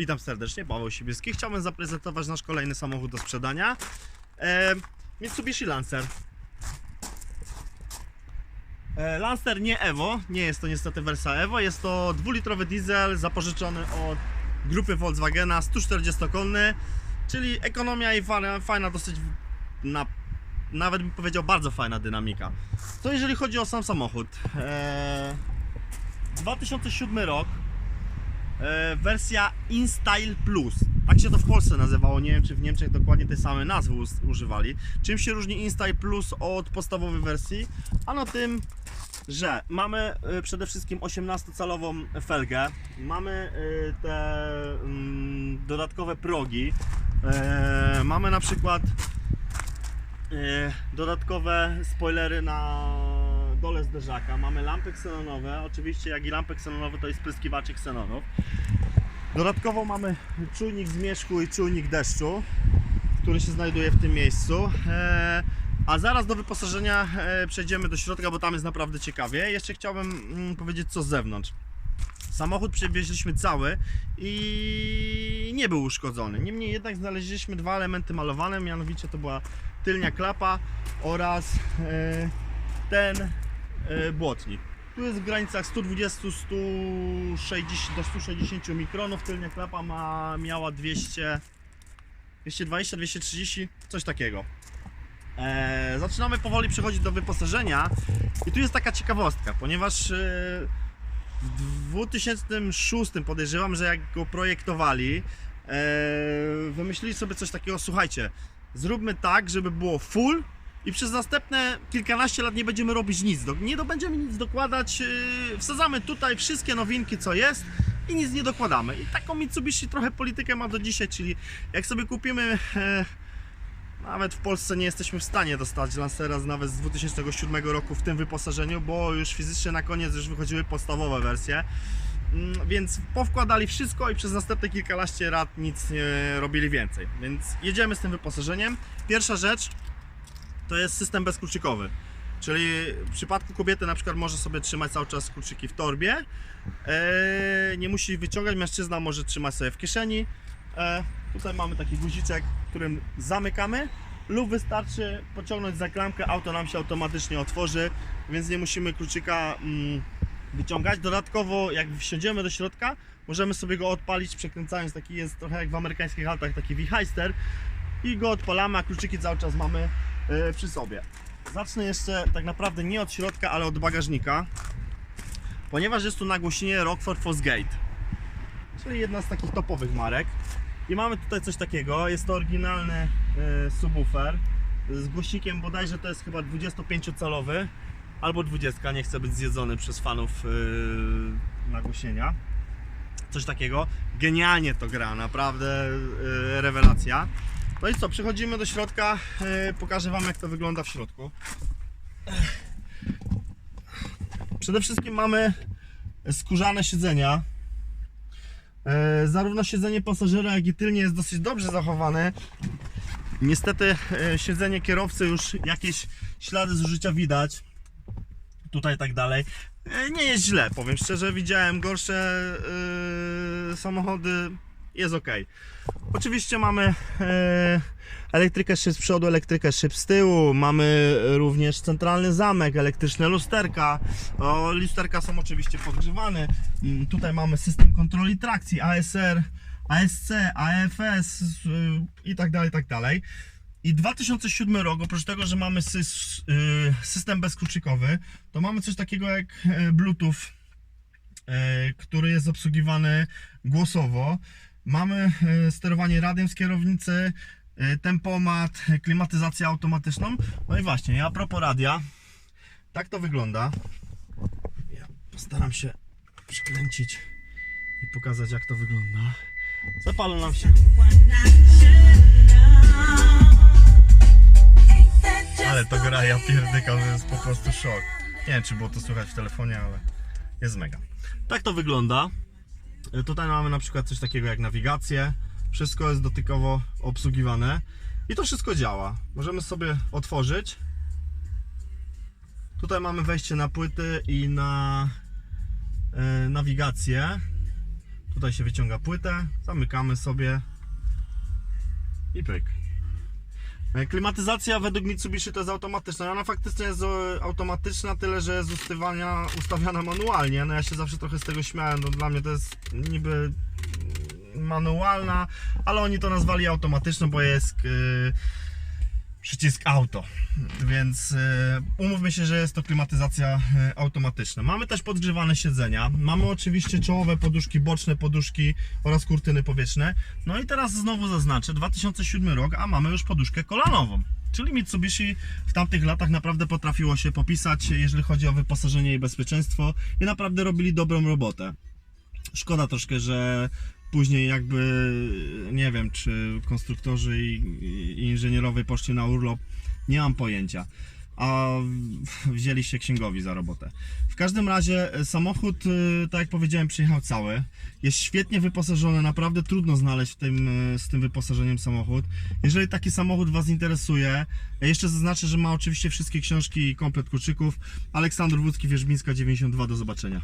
Witam serdecznie, Paweł Sibielski. Chciałbym zaprezentować nasz kolejny samochód do sprzedania. E, Mitsubishi Lancer. E, Lancer nie Evo, nie jest to niestety wersja Evo, jest to dwulitrowy diesel zapożyczony od grupy Volkswagena, 140-konny, czyli ekonomia i fajna, fajna dosyć, na, nawet bym powiedział bardzo fajna dynamika. To jeżeli chodzi o sam samochód. E, 2007 rok, wersja InStyle Plus. Tak się to w Polsce nazywało, nie wiem czy w Niemczech dokładnie tej samej nazwy używali. Czym się różni InStyle Plus od podstawowej wersji? Ano tym, że mamy e, przede wszystkim 18-calową felgę, mamy e, te mm, dodatkowe progi, e, mamy na przykład e, dodatkowe spoilery na dole zderzaka, mamy lampy ksenonowe, oczywiście jak i lampy ksenonowe to jest spryskiwacze ksenonów. Dodatkowo mamy czujnik zmierzchu i czujnik deszczu, który się znajduje w tym miejscu. E, a zaraz do wyposażenia e, przejdziemy do środka, bo tam jest naprawdę ciekawie. Jeszcze chciałbym mm, powiedzieć co z zewnątrz. Samochód przewieźliśmy cały i nie był uszkodzony. Niemniej jednak znaleźliśmy dwa elementy malowane, mianowicie to była tylnia klapa oraz e, ten błotnik. Tu jest w granicach 120-160 do 160 mikronów. Tylnia klapa ma, miała 200, 220-230, coś takiego. E, zaczynamy powoli przechodzić do wyposażenia i tu jest taka ciekawostka, ponieważ e, w 2006 podejrzewam, że jak go projektowali, e, wymyślili sobie coś takiego, słuchajcie, zróbmy tak, żeby było full i przez następne kilkanaście lat nie będziemy robić nic, nie będziemy nic dokładać, yy, wsadzamy tutaj wszystkie nowinki co jest i nic nie dokładamy. I taką Mitsubishi trochę politykę ma do dzisiaj, czyli jak sobie kupimy, e, nawet w Polsce nie jesteśmy w stanie dostać Lancera nawet z 2007 roku w tym wyposażeniu, bo już fizycznie na koniec już wychodziły podstawowe wersje. Mm, Więc powkładali wszystko i przez następne kilkanaście lat nic nie robili więcej. Więc jedziemy z tym wyposażeniem. Pierwsza rzecz to jest system bezkluczykowy. Czyli w przypadku kobiety na przykład może sobie trzymać cały czas kluczyki w torbie. Eee, nie musi wyciągać, mężczyzna może trzymać sobie w kieszeni. Eee, tutaj mamy taki guziczek, którym zamykamy lub wystarczy pociągnąć za klamkę, auto nam się automatycznie otworzy, więc nie musimy kluczyka mm, wyciągać. Dodatkowo jak wsiądziemy do środka, możemy sobie go odpalić przekręcając, taki jest trochę jak w amerykańskich autach, taki wichajster i go odpalamy, a kluczyki cały czas mamy e, przy sobie. Zacznę jeszcze tak naprawdę nie od środka, ale od bagażnika, ponieważ jest tu nagłośnienie Rockford Fosgate, czyli jedna z takich topowych marek. I mamy tutaj coś takiego, jest to oryginalny e, subwoofer z głośnikiem bodajże to jest chyba 25-calowy albo 20, nie chcę być zjedzony przez fanów e, nagłośnienia. Coś takiego. Genialnie to gra, naprawdę e, rewelacja. No i co, przechodzimy do środka, e, pokażę Wam jak to wygląda w środku. Przede wszystkim mamy skórzane siedzenia. E, Zarówno siedzenie pasażera, jak i tylnie jest dosyć dobrze zachowane. Niestety e, siedzenie kierowcy już jakieś ślady zużycia widać. Tutaj tak dalej. Nie jest źle, powiem szczerze, widziałem gorsze e, samochody. Jest ok. Oczywiście mamy e, elektrykę szyb z przodu, elektrykę szyb z tyłu, mamy również centralny zamek, elektryczne lusterka. O, lusterka są oczywiście podgrzewane. Mm, Tutaj mamy system kontroli trakcji, ASR, ASC, AFS y, i tak dalej, i tak dalej. I 2007 rok, oprócz tego, że mamy y, system bezkluczykowy, to mamy coś takiego jak e, Bluetooth, e, który jest obsługiwany głosowo. Mamy e, sterowanie radiem z kierownicy, e, tempomat, klimatyzację automatyczną. No i właśnie, a propos radia, tak to wygląda. Ja postaram się przykręcić i pokazać jak to wygląda. Zapalą nam się. Ale to gra, ja pierdykam, że jest po prostu szok. Nie wiem, czy było to słychać w telefonie, ale jest mega. Tak to wygląda. Y, Tutaj mamy na przykład coś takiego jak nawigację. Wszystko jest dotykowo obsługiwane i to wszystko działa. Możemy sobie otworzyć. Tutaj mamy wejście na płyty i na e, nawigację. Tutaj się wyciąga płytę, zamykamy sobie i pyk. E, Klimatyzacja według Mitsubishi to jest automatyczna. Ona faktycznie jest e, automatyczna, tyle że jest ustawiania, ustawiana manualnie. No ja się zawsze trochę z tego śmiałem. No, dla mnie to jest niby manualna, ale oni to nazwali automatyczną, bo jest e, przycisk auto. Więc e, umówmy się, że jest to klimatyzacja e, automatyczna. Mamy też podgrzewane siedzenia. Mamy oczywiście czołowe poduszki, boczne poduszki oraz kurtyny powietrzne. No i teraz znowu zaznaczę 2007 rok, a mamy już poduszkę kolanową. Czyli Mitsubishi w tamtych latach naprawdę potrafiło się popisać, jeżeli chodzi o wyposażenie i bezpieczeństwo i naprawdę robili dobrą robotę. Szkoda troszkę, że później jakby nie wiem, czy konstruktorzy i, i inżynierowie poszli na urlop, nie mam pojęcia. A wzięli się księgowi za robotę. W każdym razie e, samochód, e, tak jak powiedziałem, przyjechał cały. Jest świetnie wyposażony, naprawdę trudno znaleźć w tym, e, z tym wyposażeniem samochód. Jeżeli taki samochód Was interesuje, jeszcze zaznaczę, że ma oczywiście wszystkie książki i komplet kluczyków. Aleksandr Wódzki, Wierzbińska 92, do zobaczenia.